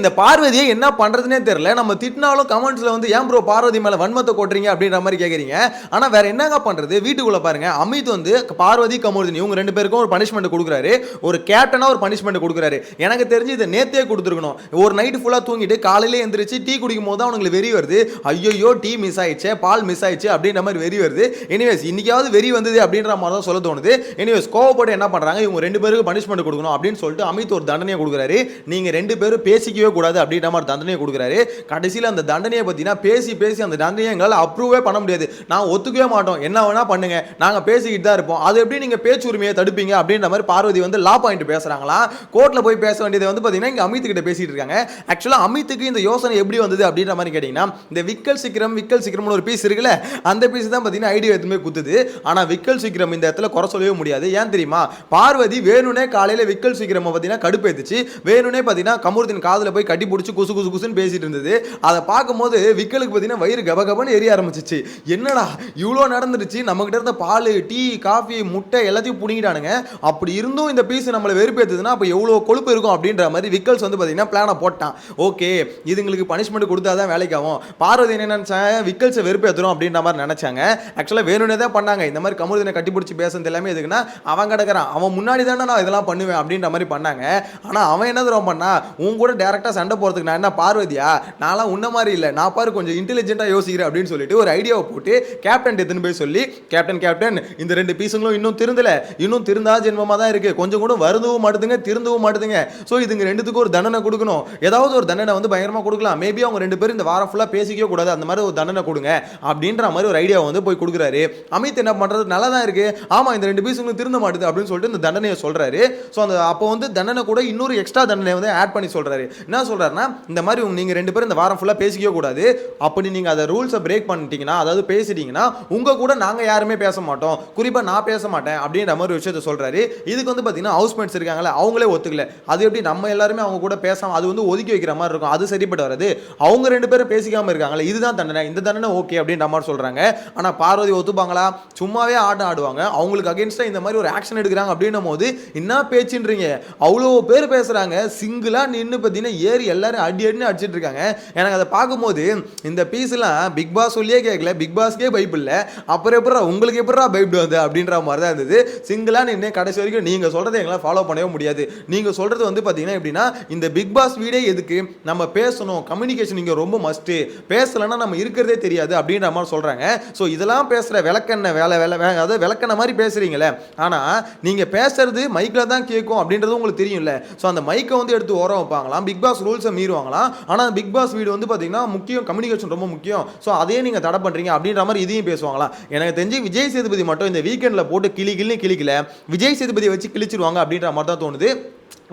இந்த பார்வதியை என்ன பண்றதுனே தெரியல. நம்ம திட்டினாலும் கமெண்ட்ஸ்ல வந்து ஏன் ப்ரோ பார்வதி மேல வன்மத்தை கொட்டுறீங்க? அப்படின்ற மாதிரி கேக்குறீங்க. ஆனா வேற என்னங்க பண்றது? வீட்டுக்குள்ள பாருங்க. அமித் வந்து பார்வதி கமோர்தினி இவங்க ரெண்டு பேருக்கும் ஒரு பனிஷ்மெண்ட் கொடுக்குறாரு. ஒரு கேப்டனா ஒரு பனிஷ்மெண்ட் கொடுக்குறாரு. எனக்கு தெரிஞ்சு இதை நேத்தே கொடுத்துருக்கணும். ஒரு நைட் ஃபுல்லா தூங்கிட்டு காலையில எந்திரிச்சு டீ குடிக்கும் போது தான் அவங்களுக்கு வெறி வருது. ஐயோ டீ மிஸ் ஆயிடுச்சு பால் மிஸ் ஆயிடுச்சு அப்படின்ற மாதிரி வெறி வருது. எனிவேஸ் இன்னைக்காவது வெறி வந்தது அப்படின்ற மாதிரி தான் சொல்ல தோணுது. எனிவேஸ் கோவப்பட்டு என்ன பண்றாங்க? இவங்க ரெண்டு பேருக்கு பனிஷ்மெண்ட் கொடுக்கணும் அப்படின்னு சொல்லிட்டு அமித் ஒரு தண்டனையை கொடுக்குறாரு. நீங்க ரெண்டு பேரும் யோசிக்கவே கூடாது அப்படின்ற மாதிரி தண்டனையை கொடுக்குறாரு. கடைசியில் அந்த தண்டனையை பார்த்தீங்கன்னா பேசி பேசி அந்த தண்டனையை எங்களால் அப்ரூவே பண்ண முடியாது. நான் ஒத்துக்கவே மாட்டோம். என்ன வேணா பண்ணுங்க. நாங்கள் பேசிக்கிட்டு தான் இருப்போம். அது எப்படி நீங்கள் பேச்சு உரிமையை தடுப்பீங்க அப்படின்ற மாதிரி பார்வதி வந்து லா பாயிண்ட் பேசுறாங்களா? கோர்ட்டில் போய் பேச வேண்டியதை வந்து பார்த்தீங்கன்னா இங்கே அமித் கிட்ட பேசிட்டு இருக்காங்க. ஆக்சுவலாக அமித்துக்கு இந்த யோசனை எப்படி வந்தது அப்படின்ற மாதிரி கேட்டிங்கன்னா இந்த விக்கல் சீக்கிரம் விக்கல் சீக்கிரம்னு ஒரு பீஸ் இருக்குல்ல அந்த பீஸ் தான் பார்த்தீங்கன்னா ஐடியா எதுவுமே குத்துது. ஆனால் விக்கல் சிக்கிரம் இந்த இடத்துல குறை சொல்லவே முடியாது. ஏன் தெரியுமா? பார்வதி வேணுனே காலையில் விக்கல் சீக்கிரம் பார்த்தீங்கன்னா கடுப்பேத்துச்சு. வேணுனே பார்த்தீங்கன்னா கமூர்த்தின் காதல் போய் கட்டி பிடிச்சி குசு குசு குசுன்னு பேசிட்டு இருந்தது. அதை பார்க்கும்போது விக்கலுக்கு பார்த்தீங்கன்னா வயிறு கப எரிய ஆரம்பிச்சிச்சு. என்னடா இவ்வளோ நடந்துருச்சு நம்மகிட்ட இருந்த பால் டீ காஃபி முட்டை எல்லாத்தையும் பிடிங்கிட்டானுங்க. அப்படி இருந்தும் இந்த பீஸ் நம்மளை வெறுப்பேற்றுதுன்னா அப்போ எவ்வளோ கொழுப்பு இருக்கும் அப்படின்ற மாதிரி விக்கல்ஸ் வந்து பார்த்தீங்கன்னா பிளானை போட்டான். ஓகே இதுங்களுக்கு பனிஷ்மெண்ட் கொடுத்தா தான் வேலைக்கு ஆகும். பார்வதி என்ன நினைச்சாங்க விக்கல்ஸை வெறுப்பேற்றுறோம் அப்படின்ற மாதிரி நினைச்சாங்க. ஆக்சுவலாக வேணும்னே தான் பண்ணாங்க. இந்த மாதிரி கமருதினை கட்டி பிடிச்சி பேசுறது எல்லாமே எதுக்குன்னா அவன் கிடக்குறான். அவன் முன்னாடி தானே நான் இதெல்லாம் பண்ணுவேன் அப்படின்ற மாதிரி பண்ணாங்க. ஆனால் அவன் என்ன தரும் பண்ணா உன் கூட டேரெக்டாக சண்டை போகிறதுக்கு நான் என்ன பார்வதியா? நான்லாம் உன்ன மாதிரி இல்லை. நான் பாரு கொஞ்சம் இன்டெலிஜென்ட்டாக யோசிக்கிறேன் அப்படின்னு சொல்லிட்டு ஒரு ஐடியாவை போட்டு கேப்டன் எடுத்துன்னு போய் சொல்லி கேப்டன் கேப்டன் இந்த ரெண்டு பீஸுங்களும் இன்னும் திருந்தல. இன்னும் திருந்தா ஜென்மமாக தான் இருக்குது கொஞ்சம் கூட வருந்தவும் மாட்டுதுங்க திருந்தவும் மாட்டுதுங்க. ஸோ இதுங்க ரெண்டுத்துக்கும் ஒரு தண்டனை கொடுக்கணும். ஏதாவது ஒரு தண்டனை வந்து பயங்கரமாக கொடுக்கலாம். மேபி அவங்க ரெண்டு பேரும் இந்த வாரம் ஃபுல்லாக பேசிக்கவே கூடாது. அந்த மாதிரி ஒரு தண்டனை கொடுங்க. அப்படின்ற மாதிரி ஒரு ஐடியா வந்து போய் கொடுக்குறாரு. அமித் என்ன பண்ணுறது நல்லா தான் இருக்குது ஆமாம் இந்த ரெண்டு பீஸுங்களும் திருந்த மாட்டுது அப்படின்னு சொல்லிட்டு இந்த தண்டனையை சொல்கிறாரு ஸோ அந்த அப்போ வந்து தண்டனை கூட இன்னொரு எக்ஸ்ட்ரா தண்டனை வந்து ஆட் பண்ணி சொல்கிறாரு என்ன சொல்கிறாருன்னா இந்த மாதிரி நீங்கள் ரெண்டு பேரும் இந்த வாரம் ஃபுல்லாக பேசிக்கவே கூடாது. அப்படி நீங்கள் அதை ரூல்ஸை பிரேக் பண்ணிட்டீங்கன்னா அதாவது பேசிட்டீங்கன்னா உங்கள் கூட நாங்கள் யாருமே பேச மாட்டோம். குறிப்பாக நான் பேச மாட்டேன் அப்படின்ற மாதிரி விஷயத்த சொல்கிறாரு இதுக்கு வந்து பாத்தீங்கன்னா ஹவுஸ்மேட்ஸ் இருக்காங்களே அவங்களே ஒத்துக்கல. அது எப்படி நம்ம எல்லாருமே அவங்க கூட பேசாம அது வந்து ஒதுக்கி வைக்கிற மாதிரி இருக்கும். அது சரிப்பட்டு வராது. அவங்க ரெண்டு பேரும் பேசிக்காமல் இருக்காங்களே இதுதான் தண்டனை. இந்த தண்டனை ஓகே அப்படின்ற மாதிரி சொல்கிறாங்க ஆனால் பார்வதி ஒத்துப்பாங்களா? சும்மாவே ஆட்டம் ஆடுவாங்க. அவங்களுக்கு அகேன்ஸ்டாக இந்த மாதிரி ஒரு ஆக்ஷன் எடுக்கிறாங்க அப்படின்னும் போது என்ன பேச்சுன்றீங்க? அவ்வளோ பேர் பேசுகிறாங்க சிங்கிளாக நின்று பார்த்தீங்கன்னா ஏறி எல்லாரும் அடி அடின்னு அடிச்சுட்டு இருக்காங்க. எனக்கு அதை பார்க்கும்போது இந்த பீஸ்லாம் பிக் பாஸ் சொல்லியே கேட்கல. பிக் பாஸ்க்கே பைப் இல்லை. அப்புறம் எப்படா உங்களுக்கு எப்படா பைப் வந்து அப்படின்ற மாதிரி தான் இருந்தது சிங்கிளாக நின்று கடைசி வரைக்கும் நீங்கள் சொல்கிறத எங்களால் ஃபாலோ பண்ணவே முடியாது. நீங்கள் சொல்கிறது வந்து பார்த்தீங்கன்னா எப்படின்னா இந்த பிக் பாஸ் வீடே எதுக்கு? நம்ம பேசணும். கம்யூனிகேஷன் இங்கே ரொம்ப மஸ்ட்டு பேசலைன்னா நம்ம இருக்கிறதே தெரியாது அப்படின்ற மாதிரி சொல்கிறாங்க ஸோ இதெல்லாம் பேசுகிற விளக்கெண்ண வேலை வேலை வே- அதாவது விளக்கெண்ண மாதிரி பேசுறீங்களே. ஆனால் நீங்கள் பேசுறது மைக்கில் தான் கேட்கும் அப்படின்றது உங்களுக்கு தெரியும்ல. ஸோ அந்த மைக்கை வந்து எடுத்து ஓரம் வைப்பாங்களாம். பிக் பிக் பாஸ் ரூல்ஸை மீறுவாங்களாம் ஆனால் பிக் பாஸ் வீடு வந்து பார்த்தீங்கன்னா முக்கியம் கம்யூனிகேஷன் ரொம்ப முக்கியம். ஸோ அதே நீங்கள் தடை பண்ணுறீங்க அப்படின்ற மாதிரி இதையும் பேசுவாங்களாம் எனக்கு தெரிஞ்சு விஜய் சேதுபதி மட்டும் இந்த வீக்கெண்டில் போட்டு கிளி கிளி கிளிக்கல விஜய் சேதுபதி வச்சு கிழிச்சிருவாங்க அப்படின்ற மாதிரி தான் தோணுது.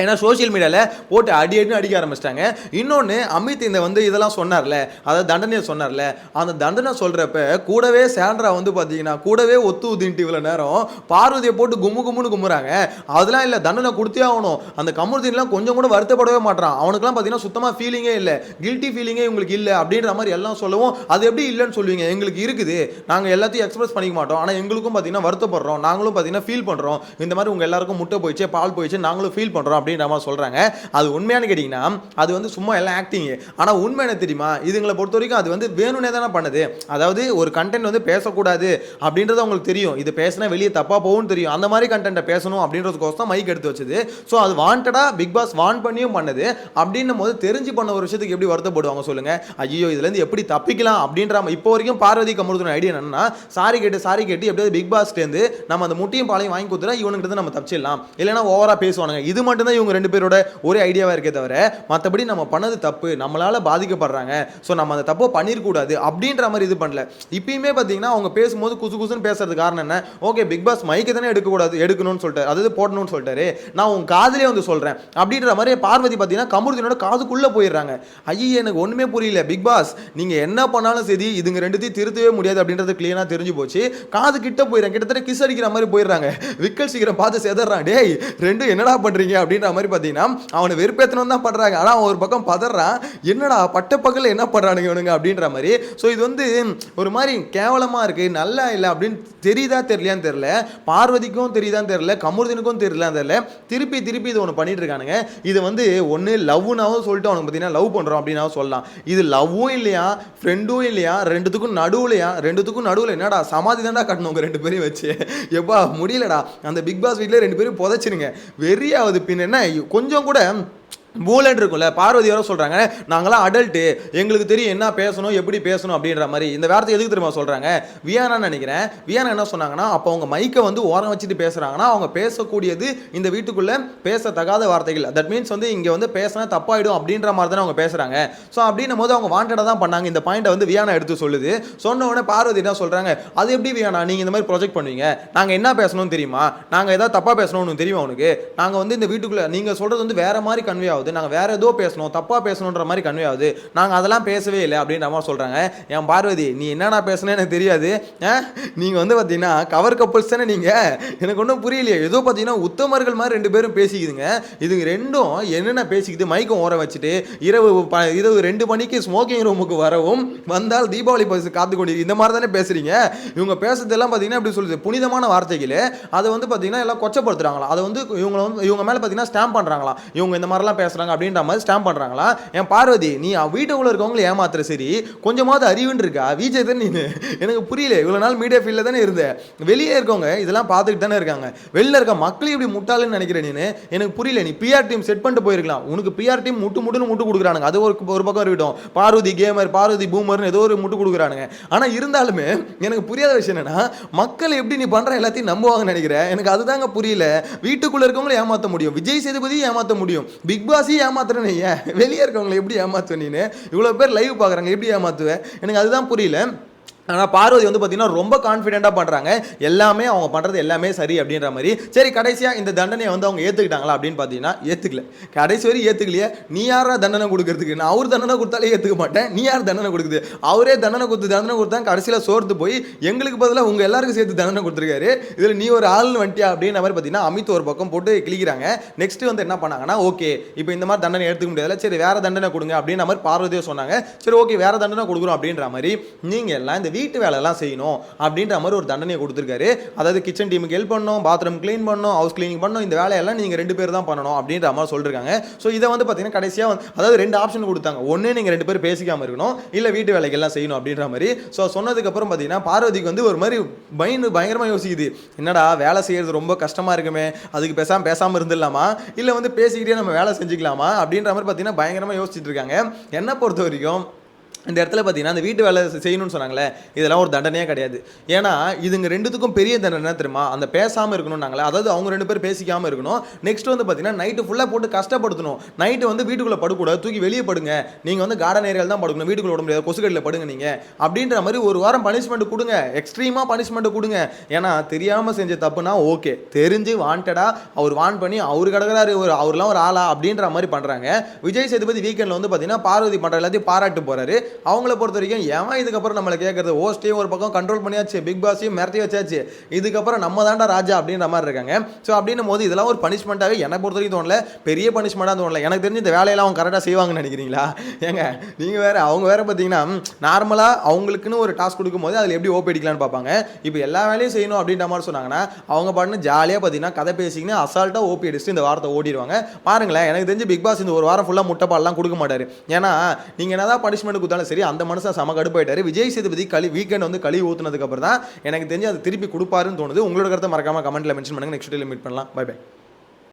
ஏன்னா சோஷியல் மீடியாவில் போட்டு அடி அடின்னு அடிக்க ஆரம்பிச்சிட்டாங்க. இன்னொன்று அமித் இந்த வந்து இதெல்லாம் சொன்னார்ல அதாவது தண்டனையை சொன்னார்ல அந்த தண்டனை சொல்கிறப்ப கூடவே சேண்ட்ரா வந்து பார்த்தீங்கன்னா கூடவே ஒத்து ஊதின்ட்டு இவ்வளோ நேரம் பார்வதியை போட்டு கும்மு கும்முன்னு கும்புறாங்க. அதெல்லாம் இல்லை தண்டனை கொடுத்தே ஆகணும். அந்த கமருதீன்லாம் கொஞ்சம் கூட வருத்தப்படவே மாட்டான் அவனுக்குலாம் பார்த்தீங்கன்னா சுத்தமாக ஃபீலிங்கே இல்லை. கில்ட்டி ஃபீலிங்கே உங்களுக்கு இல்லை அப்படின்ற மாதிரி எல்லாம் சொல்லவும். அது எப்படி இல்லைன்னு சொல்லுவீங்க? எங்களுக்கு இருக்குது. நாங்கள் எல்லாத்தையும் எக்ஸ்பிரஸ் பண்ணிக்க மாட்டோம். ஆனால் எங்களுக்கும் பார்த்தீங்கன்னா வருத்தப்படுறோம். நாங்களும் பார்த்தீங்கன்னா ஃபீல் பண்ணுறோம் இந்த மாதிரி உங்கள் எல்லாருக்கும் முட்டை போயிடுச்சு பால் போயிடுச்சு நாங்களும் ஃபீல் பண்ணுறோம் அப்படின்ற மாதிரி சொல்கிறாங்க அது உண்மையானு கேட்டிங்கன்னா அது வந்து சும்மா எல்லாம் ஆக்டிங் ஆனால் உண்மை என்ன தெரியுமா? இதுங்களை பொறுத்த வரைக்கும் அது வந்து வேணும்னே தானே பண்ணுது. அதாவது ஒரு கண்டென்ட் வந்து பேசக்கூடாது அப்படின்றது அவங்களுக்கு தெரியும். இது பேசினா வெளியே தப்பாக போகும்னு தெரியும். அந்த மாதிரி கண்டென்ட்டை பேசணும் அப்படின்றதுக்கோசம் தான் மைக் எடுத்து வச்சது. ஸோ அது வாண்டடாக பிக் பாஸ் வான் பண்ணியும் பண்ணுது. அப்படின்னும் போது தெரிஞ்சு பண்ண ஒரு விஷயத்துக்கு எப்படி வருத்தப்படுவாங்க சொல்லுங்க? ஐயோ இதுலேருந்து எப்படி தப்பிக்கலாம் அப்படின்ற இப்போ வரைக்கும் பார்வதி கமருதன் ஐடியா என்னன்னா சாரி கேட்டு சாரி கேட்டு எப்படியாவது பிக் பாஸ்லேருந்து நம்ம அந்த முட்டையும் பாலையும் வாங்கி கொடுத்துட்டா இவனுக்கு நம்ம தப்பிச்சிடலாம். இல்லைன்னா ஓவராக பேசுவானுங்க. இது மட்டும் தான் இவங்க ரெண்டு பேரோட ஒரே ஐடியாவாக இருக்கே தவிர மற்றபடி நம்ம பண்ணது தப்பு நம்மளால் பாதிக்கப்படுறாங்க. ஸோ நம்ம அந்த தப்பை பண்ணிடக்கூடாது அப்படின்ற மாதிரி இது பண்ணல. இப்பயுமே பார்த்தீங்கன்னா அவங்க பேசும்போது குசு குசுன்னு பேசுறது காரணம் என்ன? ஓகே பிக் பாஸ் மைக்கு தானே எடுக்கக்கூடாது எடுக்கணும்னு சொல்லிட்டாரு. அதாவது போடணும்னு சொல்லிட்டாரு. நான் உன் காதலே வந்து சொல்கிறேன் அப்படின்ற மாதிரி பார்வதி பார்த்தீங்கன்னா கமருதினோட காதுக்குள்ளே போயிடுறாங்க. ஐயே எனக்கு ஒன்றுமே புரியல. பிக் பாஸ் நீங்கள் என்ன பண்ணாலும் சரி இதுங்க ரெண்டுத்தையும் திருத்தவே முடியாது அப்படின்றது கிளியராக தெரிஞ்சு போச்சு. காது கிட்ட போயிடுறாங்க. கிட்டத்தட்ட கிஸ் அடிக்கிற மாதிரி போயிடுறாங்க. விக்கல் சீக்கிரம் பார்த்து செதறான் டேய் ரெண்டும் என்னடா பண்ணுறீங்க அப்படின்னு அப்படின்ற மாதிரி பார்த்தீங்கன்னா அவனை வெறுப்பேற்றணும் தான் படுறாங்க. ஆனால் அவன் ஒரு பக்கம் பதறான். என்னடா பட்ட என்ன படுறானுங்க இவனுங்க அப்படின்ற மாதிரி. ஸோ இது வந்து ஒரு மாதிரி கேவலமாக இருக்குது நல்லா இல்லை அப்படின்னு தெரியுதா தெரியலையான்னு தெரியல. பார்வதிக்கும் தெரியுதான்னு தெரியல. கமருதனுக்கும் தெரியலான்னு தெரில திருப்பி திருப்பி இது ஒன்று பண்ணிட்டு இருக்கானுங்க. இது வந்து ஒன்று லவ்னாவும் சொல்லிட்டு அவனுக்கு பார்த்தீங்கன்னா லவ் பண்ணுறோம் அப்படின்னாவும் சொல்லலாம். இது லவ்வும் இல்லையா? ஃப்ரெண்டும் இல்லையா? ரெண்டுத்துக்கும் நடுவுலையா ரெண்டுத்துக்கும் நடுவில் என்னடா சமாதி தான்டா கட்டணும் உங்கள் ரெண்டு பேரையும் வச்சு. எப்பா முடியலடா. அந்த பிக் பாஸ் வீட்டில் ரெண்டு பேரும் புதைச்சிருங்க. வெறியாவது பின்ன என்ன கொஞ்சம் கூட மூலன் இருக்கும்ல பார்வதி வர சொல்கிறாங்க நாங்களாம் அடல்ட்டு எங்களுக்கு தெரியும் என்ன பேசணும் எப்படி பேசணும் அப்படின்ற மாதிரி. இந்த வார்த்தை எதுக்கு தெரியுமா சொல்கிறாங்க வியானான்னு நினைக்கிறேன். வியானா என்ன சொன்னாங்கன்னா அப்போ அவங்க மைக்கை வந்து ஓரம் வச்சுட்டு பேசுகிறாங்கன்னா அவங்க பேசக்கூடியது இந்த வீட்டுக்குள்ளே பேசத்தகாத வார்த்தைகள். தட் மீன்ஸ் வந்து இங்கே வந்து பேசினா தப்பாயிடும் அப்படின்ற மாதிரி தானே அவங்க பேசுகிறாங்க ஸோ அப்படின்னும் போது அவங்க வாண்டடாக தான் பண்ணாங்க. இந்த பாயிண்ட்டை வந்து வியானா எடுத்து சொல்லுது. சொன்ன உடனே பார்வதி என்ன சொல்கிறாங்க அது எப்படி வியானா? நீங்கள் இந்த மாதிரி ப்ரொஜெக்ட் பண்ணுவீங்க. நாங்கள் என்ன பேசணும்னு தெரியுமா? நாங்கள் ஏதாவது தப்பாக பேசணும்னு தெரியுமா உனக்கு? நாங்கள் வந்து இந்த வீட்டுக்குள்ளே நீங்கள் சொல்கிறது வந்து வேறு மாதிரி கன்வே ஆகுது. நாங்கள் வேறு ஏதோ பேசணும் தப்பாக பேசணுன்ற மாதிரி கன்வே ஆகுது. நாங்கள் அதெல்லாம் பேசவே இல்லை அப்படின்ற மாதிரி சொல்கிறாங்க என் பார்வதி நீ என்னென்ன பேசணும் எனக்கு தெரியாது. நீங்கள் வந்து பார்த்தீங்கன்னா கவர் கப்பல்ஸ் தானே நீங்கள் எனக்கு ஒன்றும் புரியலையே. ஏதோ பார்த்தீங்கன்னா உத்தமர்கள் மாதிரி ரெண்டு பேரும் பேசிக்குதுங்க. இதுங்க ரெண்டும் என்னென்ன பேசிக்குது? மைக்கம் ஓர வச்சுட்டு இரவு ப இரவு ரெண்டு மணிக்கு ஸ்மோக்கிங் ரூமுக்கு வரவும் வந்தால் தீபாவளி பரிசு காத்து கொண்டு இந்த மாதிரி தானே பேசுறீங்க? இவங்க பேசுறதெல்லாம் பார்த்தீங்கன்னா எப்படி சொல்லுது புனிதமான வார்த்தைகள். அதை வந்து பார்த்தீங்கன்னா எல்லாம் கொச்சப்படுத்துறாங்களா அதை வந்து இவங்க வந்து இவங்க மேலே பார்த்தீங்கன்னா ஸ்டாம்ப் பண்ணுறாங்களா இவங்க இந்த மாதிரிலாம் பேசுகிறாங்க அப்படின்ற மாதிரி ஸ்டாம்ப் பண்ணுறாங்களா என் பார்வதி நீ வீட்டுக்குள்ள இருக்கவங்களை ஏமாத்துற சரி கொஞ்சமாவது அறிவுன்னு இருக்கா. விஜய் தான் நீ எனக்கு புரியல. இவ்வளோ நாள் மீடியா ஃபீல்டில் தானே இருந்தேன். வெளியே இருக்கவங்க இதெல்லாம் பார்த்துக்கிட்டு தானே இருக்காங்க. வெளில இருக்க மக்கள் இப்படி முட்டாளுன்னு நினைக்கிறேன் நீ எனக்கு புரியல. நீ பிஆர் டீம் செட் பண்ணிட்டு போயிருக்கலாம். உனக்கு பிஆர் டீம் முட்டு முட்டுன்னு முட்டு கொடுக்குறானுங்க. அது ஒரு ஒரு பக்கம் இருக்கட்டும். பார்வதி கேமர் பார்வதி பூமர்னு ஏதோ ஒரு முட்டு கொடுக்குறானுங்க. ஆனால் இருந்தாலுமே எனக்கு புரியாத விஷயம் என்னன்னா மக்கள் எப்படி நீ பண்ற எல்லாத்தையும் நம்புவாங்கன்னு நினைக்கிறேன். எனக்கு அதுதாங்க புரியல. வீட்டுக்குள்ள இருக்கவங்களை ஏமாத்த முடியும். விஜய் சேதுபதியும் ஏமாத்த முடியும். பிக் பாஸ் விசுவாசியே ஏமாத்துறேன்னு ஏன் வெளியே இருக்கவங்களை எப்படி ஏமாத்துவேன் நீ இவ்வளோ பேர் லைவ் பார்க்குறாங்க எப்படி ஏமாத்துவேன் எனக்கு அதுதான் புரியல. ஆனால் பார்வதி வந்து பார்த்தீங்கன்னா ரொம்ப கான்ஃபிடென்ட்டாக பண்ணுறாங்க எல்லாமே அவங்க பண்ணுறது எல்லாமே சரி அப்படின்ற மாதிரி. சரி கடைசியாக இந்த தண்டனையை வந்து அவங்க ஏற்றுக்கிட்டாங்களா அப்படின்னு பார்த்தீங்கன்னா ஏற்றுக்கல கடைசி வரையும் ஏற்றுக்கலையே நீ யாரா தண்டனை கொடுக்கறதுக்கு? நான் அவர் தண்டனை கொடுத்தாலே ஏற்றுக்க மாட்டேன். நீ யார் தண்டனை கொடுக்குது? அவரே தண்டனை கொடுத்து தண்டனை கொடுத்தா கடைசியில் சோர்த்து போய் எங்களுக்கு பதிலாக உங்கள் எல்லாருக்கும் சேர்த்து தண்டனை கொடுத்துருக்காரு. இதில் நீ ஒரு ஆள்னு வந்துட்டியா அப்படின்ற மாதிரி பார்த்தீங்கன்னா அமித் ஒரு பக்கம் போட்டு கிளிக்கிறாங்க நெக்ஸ்ட்டு வந்து என்ன பண்ணாங்கன்னா ஓகே இப்போ இந்த மாதிரி தண்டனை எடுத்துக்க முடியாதுல சரி வேறு தண்டனை கொடுங்க அப்படின்ற மாதிரி பார்வதியோ சொன்னாங்க. சரி ஓகே வேறு தண்டனை கொடுக்குறோம் அப்படின்ற மாதிரி நீங்கள் எல்லாம் இந்த வீட்டு வேலையெல்லாம் செய்யணும் அப்படின்ற மாதிரி ஒரு தண்டனையை கொடுத்துருக்காரு. அதாவது கிச்சன் டீமுக்கு ஹெல்ப் பண்ணணும் பாத்ரூம் க்ளீன் பண்ணணும் ஹவுஸ் க்ளீனிங் பண்ணணும் இந்த வேலையெல்லாம் நீங்கள் ரெண்டு பேர் தான் பண்ணணும் அப்படின்ற மாதிரி சொல்லிருக்காங்க. ஸோ இதை வந்து பார்த்தீங்கன்னா கடைசியாக வந்து அதாவது ரெண்டு ஆப்ஷன் கொடுத்தாங்க. ஒன்று நீங்கள் ரெண்டு பேரும் பேசிக்காமல் இருக்கணும் இல்லை வீட்டு வேலைகள்லாம் செய்யணும் அப்படின்ற மாதிரி. ஸோ சொன்னதுக்கப்புறம் பார்த்தீங்கன்னா பார்வதிக்கு வந்து ஒரு மாதிரி பயந்து பயங்கரமாக யோசிக்குது. என்னடா வேலை செய்யறது ரொம்ப கஷ்டமாக இருக்குமே அதுக்கு பேசாமல் பேசாமல் இருந்துடலாமா? இல்லை வந்து பேசிக்கிட்டே நம்ம வேலை செஞ்சுக்கலாமா? அப்படின்ற மாதிரி பார்த்தீங்கன்னா பயங்கரமாக யோசிச்சுட்டு இருக்காங்க. என்னை பொறுத்த வரைக்கும் இந்த இடத்துல பார்த்தீங்கன்னா அந்த வீட்டு வேலை செய்யணும்னு சொன்னாங்களே இதெல்லாம் ஒரு தண்டனையே கிடையாது. ஏன்னா இதுங்க ரெண்டுத்துக்கும் பெரிய தண்டனை தெரியுமா? அந்த பேசாமல் இருக்கணும்னாங்களே அதாவது அவங்க ரெண்டு பேரும் பேசிக்காமல் இருக்கணும். நெக்ஸ்ட் வந்து பார்த்தீங்கன்னா நைட்டு ஃபுல்லாக போட்டு கஷ்டப்படுத்தணும். நைட்டு வந்து வீட்டுக்குள்ளே படுக்கூடாது தூக்கி வெளியே படுங்க. நீங்கள் வந்து கார்டன் ஏரியாவில் தான் படுக்கணும் வீட்டுக்குள்ள விட முடியாது கொசுக்கடியில் படுங்க நீங்கள் அப்படின்ற மாதிரி ஒரு வாரம் பனிஷ்மெண்ட் கொடுங்க எக்ஸ்ட்ரீமாக பனிஷ்மெண்ட் கொடுங்க. ஏன்னா தெரியாமல் செஞ்ச தப்புனா ஓகே தெரிஞ்சு வாண்டடாக அவர் வான் பண்ணி அவர் கிடக்கிறாரு ஒரு அவர்லாம் ஒரு ஆளா அப்படின்ற மாதிரி பண்ணுறாங்க விஜய் சேதுபதி வீக்கெண்டில் வந்து பார்த்தீங்கன்னா பார்வதி பண்ணுற எல்லாத்தையும் பாராட்டு போகிறாரு அவங்கள பொறுத்த வரைக்கும் ஏன் இதுக்கப்புறம் நம்மளை கேட்கறது ஹோஸ்ட்டையும் ஒரு பக்கம் கண்ட்ரோல் பண்ணியாச்சு பிக் பாஸையும் மிரட்டி வச்சாச்சு. இதுக்கப்புறம் நம்ம தாண்டா ராஜா அப்படின்ற மாதிரி இருக்காங்க. ஸோ அப்படின்னும் போது இதெல்லாம் ஒரு பனிஷ்மெண்ட்டாகவே என்னை பொறுத்த வரைக்கும் தோணல. பெரிய பனிஷ்மெண்ட்டாக தோணல. எனக்கு தெரிஞ்சு இந்த வேலையெல்லாம் அவங்க கரெக்டாக செய்வாங்கன்னு நினைக்கிறீங்களா? ஏங்க நீங்கள் வேறு அவங்க வேறு பார்த்தீங்கன்னா நார்மலாக அவங்களுக்குன்னு ஒரு டாஸ்க் கொடுக்கும்போது அதில் எப்படி ஓப்பிடிக்கலான்னு பார்ப்பாங்க. இப்போ எல்லா வேலையும் செய்யணும் அப்படின்ற மாதிரி சொன்னாங்கன்னா அவங்க பாட்டுன்னு ஜாலியாக பார்த்தீங்கன்னா கதை பேசிக்கின்னு அசால்ட்டாக ஓபி அடிச்சுட்டு இந்த வாரத்தை ஓடிடுவாங்க. பாருங்களேன் எனக்கு தெரிஞ்சு பிக் பாஸ் இந்த ஒரு வாரம் ஃபுல்லாக முட்டைப்பால்லாம் கொடுக்க மாட்டார். ஏன்னா நீங்கள் என்னதான் பனிஷ்மெண்ட் கொடுத்தாலும் சரி அந்த மனுஷன் சம கடுப்பாயிட்டாரு. விஜய் சேதுபதி களி வீக்கெண்ட் வந்து களி ஊத்துனதுக்கு அப்புறம் தான் எனக்கு தெரிஞ்சு அது திருப்பி கொடுப்பாருன்னு தோணுது. உங்களோட கருத்தை மறக்காம கமெண்ட்ல மென்ஷன் பண்ணுங்க. நெக்ஸ்ட் மீட் பண்ணலாம். Bye bye